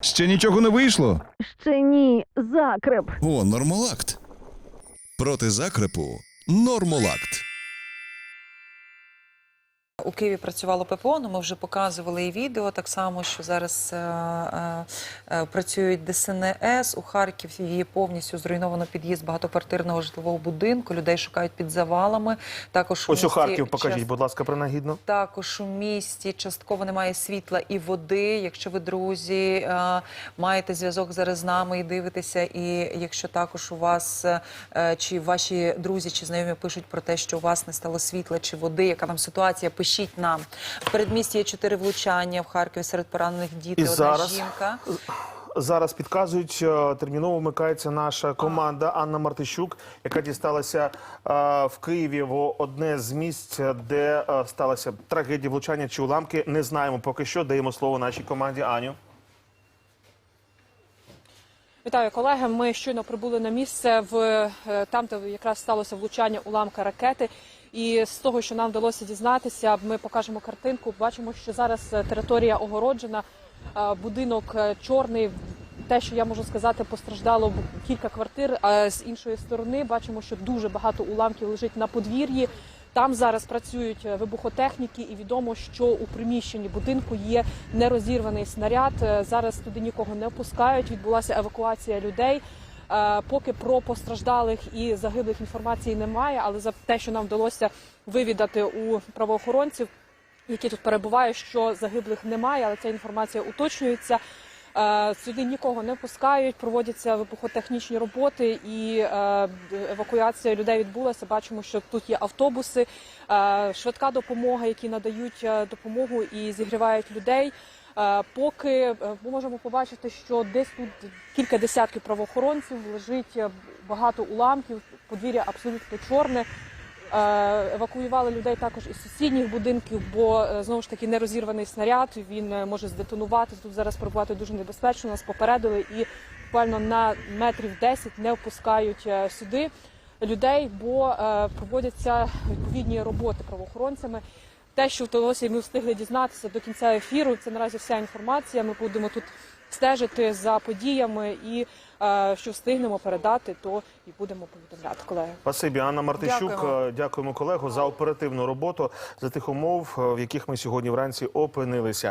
Ще нічого не вийшло. Ще ні, закреп. О, нормолакт. Проти закрепу нормолакт. У Києві працювало ППО, ну ми вже показували і відео. Так само, що зараз е, е, е, працюють ДСНС. У Харківі є повністю зруйновано під'їзд багатоквартирного житлового будинку. Людей шукають під завалами. Також Ось у місті Харків покажіть, час- будь ласка, принагідно. Також у місті частково немає світла і води. Якщо ви друзі маєте зв'язок зараз з нами і дивитеся, і якщо також у вас чи ваші друзі чи знайомі пишуть про те, що у вас не стало світла чи води, яка там ситуація, пишіть нам. В передмісті є чотири влучання в Харкові серед поранених діти. І одна зараз жінка. Зараз підказують, е, терміново вмикається наша команда Анна Мартищук, яка дісталася е, в Києві в одне з місць, де е, сталася трагедія влучання чи уламки. Не знаємо поки що. Даємо слово нашій команді Аню. Вітаю, колеги. Ми щойно прибули на місце в там, де якраз сталося влучання уламка ракети. І з того, що нам вдалося дізнатися, ми покажемо картинку. Бачимо, що зараз е, територія огороджена, будинок е, чорний. Те, що я можу сказати, постраждало кілька квартир. А з іншої сторони бачимо, що дуже багато уламків лежить на подвір'ї. Там зараз працюють е, вибухотехніки, і відомо, що у приміщенні будинку є нерозірваний снаряд. Зараз туди нікого не пускають. Відбулася евакуація людей. Е, Поки про постраждалих і загиблих інформації немає, але за те, що нам вдалося вивідати у правоохоронців, які тут перебувають, що загиблих немає, але ця інформація уточнюється. Е, Сюди нікого не пускають, проводяться вибухотехнічні роботи і е, евакуація людей відбулася. Бачимо, що тут є автобуси, швидка допомога, які надають допомогу і зігрівають людей. Е, Поки е, ми можемо побачити, що десь тут кілька десятків правоохоронців лежить е, багато уламків, подвір'я абсолютно чорне. Евакуювали людей також із сусідніх будинків, бо знову ж таки нерозірваний снаряд. Він може здетонувати. Тут зараз перебувати дуже небезпечно. Нас попередили і буквально на метрів 10 не впускають сюди людей, бо проводяться відповідні роботи правоохоронцями. Те, що вдалося, і ми встигли дізнатися до кінця ефіру. Це наразі вся інформація. Ми будемо тут стежити за подіями і е, що встигнемо передати, то і будемо повідомляти колеги. Спасибі, Анна Мартищук. Дякуємо. Е, Дякуємо колегу за оперативну роботу за тих умов, е, в яких ми сьогодні вранці опинилися.